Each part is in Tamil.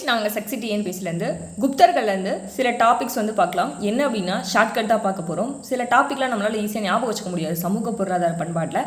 ஃப்ரெண்ட்ஸ் நாங்கள் சக்சி டிஎன்பிசிலேருந்து குப்தர்கள்லேருந்து சில டாபிக்ஸ் வந்து பார்க்கலாம். என்ன அப்படின்னா ஷார்ட்கட்டாக பார்க்க போகிறோம் சில டாப்பிக்லாம் நம்மளால் ஈஸியாக ஞாபகம் வச்சுக்க முடியாது. சமூக பொருளாதார பண்பாட்டில்.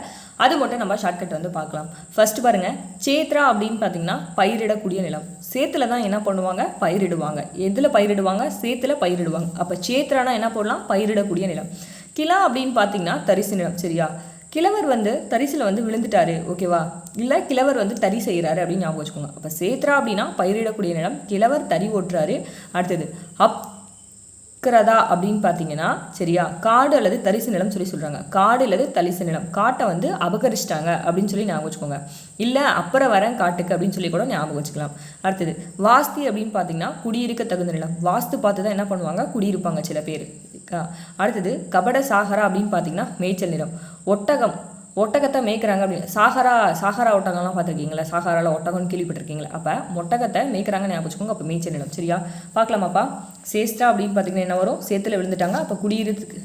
அது மட்டும் நம்ம ஷார்ட்கட் வந்து பார்க்கலாம். ஃபர்ஸ்ட் பாருங்கள் சேத்ரா அப்படின்னு பார்த்தீங்கன்னா பயிரிடக்கூடிய நிலம். சேத்துல தான் என்ன பண்ணுவாங்க? பயிரிடுவாங்க. எதில் பயிரிடுவாங்க? சேத்துல பயிரிடுவாங்க. அப்போ சேத்ரானா என்ன போடலாம்? பயிரிடக்கூடிய நிலம். கிலா அப்படின்னு பார்த்தீங்கன்னா தரிசு நிலம் சரியா? கிழவர் வந்து தரிசில் வந்து விழுந்துட்டாரு ஓகேவா இல்லை கிழவர் வந்து தறி செய்கிறாரு அப்படின்னு ஞாபகம் வச்சுக்கோங்க. அப்போ சேத்ரா அப்படின்னா பயிரிடக்கூடிய நிலம் கிழவர் தறி ஓட்டுறாரு. அடுத்தது அப்கிரதா அப்படின்னு பார்த்தீங்கன்னா சரியா? காடு அல்லது தரிசு நிலம் சொல்லி சொல்கிறாங்க காடு அல்லது தரிசு நிலம் காட்டை வந்து அபகரிச்சிட்டாங்க அப்படின்னு சொல்லி ஞாபகம் வச்சுக்கோங்க. இல்லை அப்புறம் வரேன் காட்டுக்கு அப்படின்னு சொல்லி கூட ஞாபகம் வச்சுக்கலாம். அடுத்தது வாஸ்தி அப்படின்னு பார்த்தீங்கன்னா குடியிருக்க தகுந்த நிலம். வாஸ்து பார்த்து தான் என்ன பண்ணுவாங்க? குடியிருப்பாங்க சில பேர். இருக்கா? அடுத்தது கபட சாகரா அப்படின்னு பார்த்தீங்கன்னா மேய்ச்சல் நிறம். ஒட்டகம். ஒட்டகத்தை மேய்க்கிறாங்க அப்படின்னு. சாகரா சாகரா ஒட்டகம்லாம் பார்த்துருக்கீங்களா? சாகரால ஒட்டகம்னு கேள்விப்பட்டிருக்கீங்களா? அப்போ ஒட்டகத்தை மேய்க்கிறாங்க ஞாபகம் வச்சுக்கோங்க. அப்போ மேய்ச்சல் நிலம் சரியா? பார்க்கலாமாப்பா. சேஸ்டா அப்படின்னு பார்த்தீங்கன்னா என்ன வரும்? சேத்துல விழுந்துட்டாங்க. அப்போ குடியிருத்துக்கு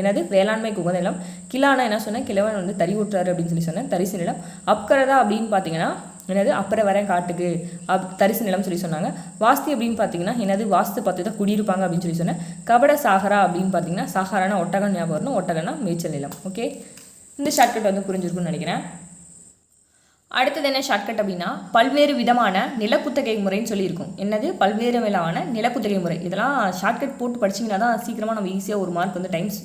என்னது? வேளாண்மைக்கு உகந்த நிலம். கிலானா என்ன சொன்னேன்? கிழவன் வந்து தறி ஊற்றாரு அப்படின்னு சொல்லி சொன்னேன். தரிசு நிலம். அப்கரதா அப்படின்னு பார்த்தீங்கன்னா என்னது? அப்புறம் வரேன் காட்டுக்கு. அப் தரிசு நிலம் சொல்லி சொன்னாங்க. வாஸ்தி அப்படின்னு பார்த்தீங்கன்னா என்னது? வாஸ்து பார்த்து தான் குடியிருப்பாங்க அப்படின்னு சொல்லி சொன்னேன். கபட சாகரா அப்படின்னு பார்த்தீங்கன்னா சாகரானா ஒட்டகம் ஞாபகம் வரணும். ஒட்டகம்னா மேய்ச்சல் நிலம். ஓகே இந்த ஷார்ட்கட் வந்து புரிஞ்சிருக்கும்னு நினைக்கிறேன். அடுத்தது என்ன ஷார்ட்கட் அப்படின்னா பல்வேறு விதமான நிலக்குத்தகை முறைன்னு சொல்லியிருக்கும். என்னது? பல்வேறு விதமான நிலக்குத்தகை முறை. இதெல்லாம் ஷார்ட்கட் போட்டு படிச்சிங்கன்னா தான் சீக்கிரமாக நம்ம ஈஸியாக ஒரு மார்க் வந்து டைம்ஸ்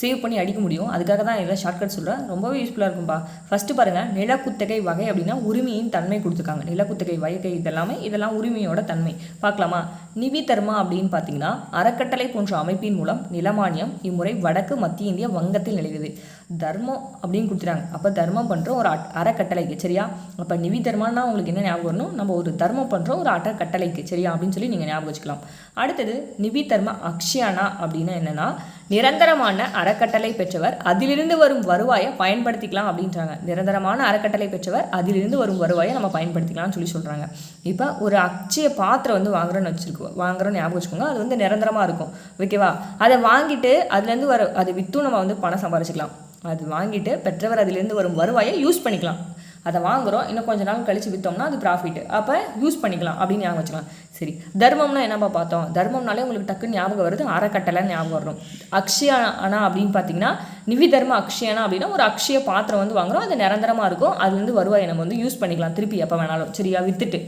சேவ் பண்ணி அடிக்க முடியும். அதுக்காக தான் இதில் ஷார்ட்கட் சொல்கிறேன் ரொம்பவே யூஸ்ஃபுல்லாக இருக்கும்பா. ஃபஸ்ட்டு பாருங்கள் நிலக்குத்தகை வகை அப்படின்னா உரிமையின் தன்மை கொடுத்துருக்காங்க. நிலக்குத்தகை வகை இதெல்லாமே இதெல்லாம் உரிமையோட தன்மை. பார்க்கலாமா? நிவி தர்மா அப்படின்னு பார்த்தீங்கன்னா அறக்கட்டளை போன்ற அமைப்பின் மூலம் நிலமானியம் இம்முறை வடக்கு மத்திய இந்திய வங்கத்தில் நிலவுது தர்மம் அப்படின்னு கொடுத்துறாங்க அப்போ தர்மம் பண்ணுறோம் ஒரு அட்- அறக்கட்டளைக்கு சரியா? அப்போ நிவி தர்மான்னா உங்களுக்கு என்ன ஞாபகம் வரணும்? நம்ம ஒரு தர்மம் பண்ணுறோம் ஒரு அறக்கட்டளைக்கு சரியா? அப்படின்னு சொல்லி நீங்கள் ஞாபகம் வச்சுக்கலாம். அடுத்தது நிவி தர்ம அக்ஷயானா அப்படின்னா என்னன்னா நிரந்தரமான அறக்கட்டளை பெற்றவர் அதிலிருந்து வரும் வருவாயை பயன்படுத்திக்கலாம் அப்படின்றாங்க. நிரந்தரமான அறக்கட்டளை பெற்றவர் அதிலிருந்து வரும் வருவாயை நம்ம பயன்படுத்திக்கலாம்னு சொல்லி சொல்கிறாங்க இப்போ ஒரு அக்ஷய பாத்திரம் வந்து வாங்குறோன்னு வச்சுருக்கோம் வாங்குறோம்னு ஞாபகம் வச்சுக்கோங்க அது வந்து நிரந்தரமாக இருக்கும். ஓகேவா அதை வாங்கிட்டு அதுலேருந்து வர அது விற்றும் நம்ம வந்து பணம் சம்பாரிச்சிக்கலாம். அது வாங்கிட்டு பெற்றவர் அதிலிருந்து வரும் வருவாயை யூஸ் பண்ணிக்கலாம். அதை வாங்குறோம் இன்னும் கொஞ்ச நாள் கழித்து விற்றோம்னா அது ப்ராஃபிட் அப்போ யூஸ் பண்ணிக்கலாம் அப்படின்னு ஞாபகம் வச்சுக்கலாம். சரி தர்மம்னா என்னப்பா பார்த்தோம்? தர்மம்னாலே உங்களுக்கு டக்குன்னு ஞாபகம் வருது அறக்கட்டளை ஞாபகம் வரும். அக்ஷயானா அப்படின்னு பார்த்தீங்கன்னா நிவி தர்ம அக்ஷயானா அப்படின்னா ஒரு அக்ஷய பாத்திரம் வந்து வாங்குகிறோம் அது நிரந்தரமாக இருக்கும். அதுலேருந்து வருவாயை நம்ம வந்து யூஸ் பண்ணிக்கலாம் திருப்பி எப்போ வேணாலும். சரியா? விற்றுட்டு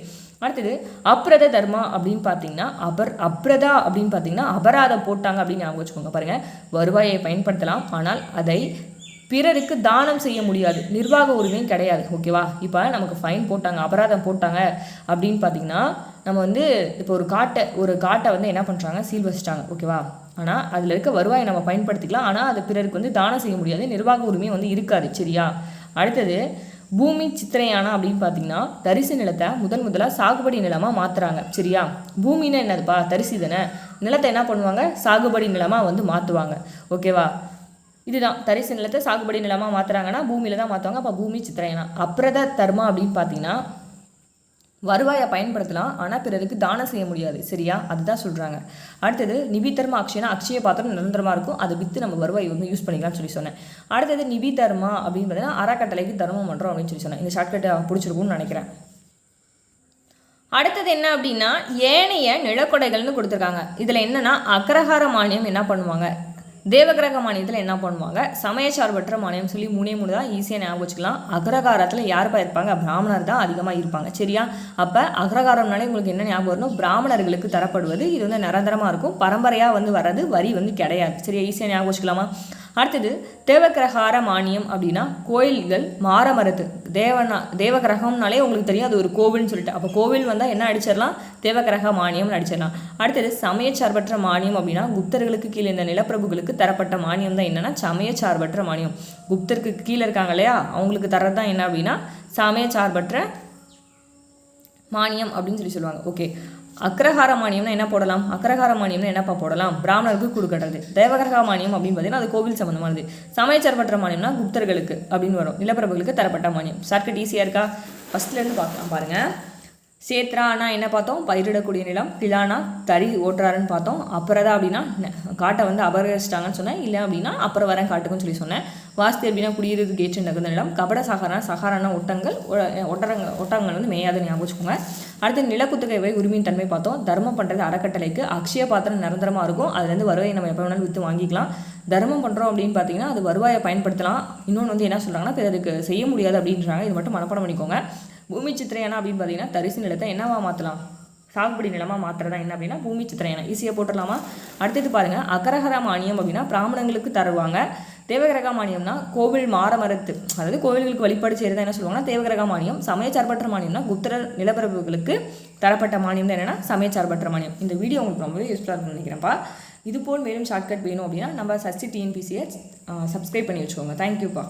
அடுத்தது அப்ரத தர்மா அப்படின்னு பார்த்தீங்கன்னா அபர் அப்ரதா அப்படின்னு பார்த்தீங்கன்னா அபராதம் போட்டாங்க அப்படின்னு ஞாபகம் வச்சுக்கோங்க பாருங்கள் வருவாயை பயன்படுத்தலாம் ஆனால் அதை பிறருக்கு தானம் செய்ய முடியாது. நிர்வாக உரிமையும் கிடையாது. ஓகேவா இப்போ நமக்கு ஃபைன் போட்டாங்க அபராதம் போட்டாங்க அப்படின்னு பார்த்தீங்கன்னா நம்ம வந்து இப்போ ஒரு காட்டை ஒரு காட்டை வந்து என்ன பண்ணுறாங்க சீல் வச்சிட்டாங்க. ஓகேவா ஆனால் அதில் இருக்க வருவாயை நம்ம பயன்படுத்திக்கலாம். ஆனால் அது பிறருக்கு வந்து தானம் செய்ய முடியாது. நிர்வாக உரிமை வந்து இருக்காது. சரியா? அடுத்தது பூமி சித்திரையானா அப்படின்னு பார்த்தீங்கன்னா தரிசு நிலத்தை முதன் முதலாக சாகுபடி நிலமாக மாற்றுறாங்க சரியா? பூமின்னா என்னதுப்பா? தரிசு தானே? நிலத்தை என்ன பண்ணுவாங்க? சாகுபடி நிலமாக வந்து மாற்றுவாங்க ஓகேவா இதுதான். தரிசு நிலத்தை சாகுபடி நிலமாக மாற்றுறாங்கன்னா பூமியில் தான் மாற்றுவாங்க அப்போ பூமி சித்திரையனா அப்ரத தர்மா அப்படின்னு பார்த்தீங்கன்னா வருவாயை பயன்படுத்தலாம். ஆனால் பிறருக்கு தானம் செய்ய முடியாது. சரியா? அதுதான் சொல்கிறாங்க அடுத்தது நிபிதர்மா அக்ஷயனா அக்ஷய பாத்திரம் நிரந்தரமாக இருக்கும். அதை விற்று நம்ம வருவாய் வந்து யூஸ் பண்ணிக்கலாம்னு சொல்லி சொன்னேன். அடுத்தது நிபிதர்மா அப்படின்னு பார்த்தீங்கன்னா அறக்கட்டளைக்கு தர்மம் பண்ணுறோம் அப்படின்னு சொல்லி சொன்னேன். இந்த ஷார்ட்கட்டை பிடிச்சிருக்கும்னு நினைக்கிறேன். அடுத்தது என்ன அப்படின்னா ஏனைய நிலக்கொடைகள்னு கொடுத்துருக்காங்க. இதில் என்னன்னா அக்ரஹார மானியம் என்ன பண்ணுவாங்க? தேவகிரக மானியத்தில் என்ன பண்ணுவாங்க? சமயச்சார்பற்ற மானியம் சொல்லி மூணே மூணு தான் ஈஸியாக ஞாபகம் வச்சுக்கலாம். அக்ரகாரத்தில் யாருப்பா இருப்பாங்க? பிராமணர் தான் அதிகமாக இருப்பாங்க. சரியா? அப்போ அக்ரகாரம்னாலே உங்களுக்கு என்ன ஞாபகம் வரணும்? பிராமணர்களுக்கு தரப்படுவது. இது வந்து நிரந்தரமாக இருக்கும். பரம்பரையாக வந்து வர்றது வரி வந்து கிடையாது. சரியா? ஈஸியாக ஞாபகம் வச்சுக்கலாமா? அடுத்தது தேவகிரகார மானியம் அப்படின்னா கோயில்கள் மாறமரத்து தேவனா தேவகிரகம்னாலே உங்களுக்கு தெரியும் அது ஒரு கோவில்னு சொல்லிட்டு. அப்போ கோவில் வந்தால் என்ன அடிச்சிடலாம்? தேவகிரக மானியம்னு அடிச்சிடலாம். அடுத்தது சமயச்சார்பற்ற மானியம் அப்படின்னா குப்தர்களுக்கு கீழே இந்த நிலப்பிரபுகளுக்கு தரப்பட்ட மானியம் தான் என்னன்னா சமயச்சார்பற்ற மானியம். குப்தருக்கு கீழே இருக்காங்க இல்லையா? அவங்களுக்கு தரது தான் என்ன அப்படின்னா சமயச்சார்பற்ற மானியம் அப்படின்னு சொல்லி சொல்லுவாங்க. ஓகே. அக்ரஹார மானியம்னா என்ன போடலாம்? அக்ரஹார மானியம்னா என்னப்பா போடலாம்? பிராமணருக்கு கொடுக்கறது தேவகிரக மானியம் அப்படின்னு பார்த்தீங்கன்னா அது கோவில் சம்மந்தமானது சமயச்சார்பற்ற மானியம்னா குப்தர்களுக்கு அப்படின்னு வரும். நிலப்பரப்புகளுக்கு தரப்பட்ட மானியம். ஷார்ட்கட் ஈஸியாக இருக்கா? ஃபஸ்ட்லேருந்து பார்க்கலாம் பாருங்கள் சேத்ரானா என்ன பார்த்தோம்? பயிரிடக்கூடிய நிலம் கிளானா தறி ஓட்டுறாருன்னு பார்த்தோம். அப்புறதா அப்படின்னா காட்டை வந்து அபகரிச்சிட்டாங்கன்னு சொன்னேன். இல்லை அப்படின்னா அப்புறம் வரேன் காட்டுக்குன்னு சொல்லி சொன்னேன். வாஸ்து அப்படின்னா குடியிருது கேட்டு நகர்ந்த நிலம். கபட சகாரா சகாரான ஒட்டங்கள் ஒட்டரங்க ஒட்டங்கள் வந்து மேயாத ஞாபகம் வச்சுக்கோங்க. அடுத்து நிலக்குத்தகை வை உரிமையின் தன்மை பார்த்தோம். தர்மம் பண்ணுறது அறக்கட்டளைக்கு அக்ஷய பாத்திரம் நிரந்தரமாக இருக்கும். அதுலேருந்து வருவாயை நம்ம எப்போ வேணாலும் விற்று வாங்கிக்கலாம். தர்மம் பண்ணுறோம் அப்படின்னு பார்த்தீங்கன்னா அது வருவாயை பயன்படுத்தலாம். இன்னொன்று வந்து என்ன சொல்கிறாங்கன்னா பிறருக்கு செய்ய முடியாது அப்படின்றாங்க. இது மட்டும் மனப்பாடம் பண்ணிக்கோங்க. பூமி சித்திரையானா அப்படின்னு பார்த்தீங்கன்னா தரிசு நிலத்தை என்னவா மாற்றலாம்? சாகுபடி நிலமாக மாற்றுறதா என்ன அப்படின்னா பூமி சித்திரையானா. ஈஸியாக போட்டுடலாமா? அடுத்தது பாருங்கள் அகரஹர மானியம் அப்படின்னா பிராமணங்களுக்கு தருவாங்க. தேவகிரக மானியம்னா கோவில் மாறமரத்து அதாவது கோவில்களுக்கு வழிபாடு செய்கிறதா என்ன சொல்லுவாங்கன்னா தேவகிரக மானியம். சமயச்சார்பற்ற மானியம்னா குப்தர நிலப்பரப்புகளுக்கு தரப்பட்ட மானியம் தான் என்னென்னா சமயச்சார்பற்ற மானியம். இந்த வீடியோ உங்களுக்கு ரொம்பவே யூஸ்ஃபுல்லாக இருக்கும்னு நினைக்கிறேன்ப்பா. இது போல் மேலும் ஷார்ட்கட் வேணும் அப்படின்னா நம்ம சசி டிஎன்பிசியை சப்ஸ்கிரைப் பண்ணி வச்சுக்கோங்க. தேங்க்யூப்பா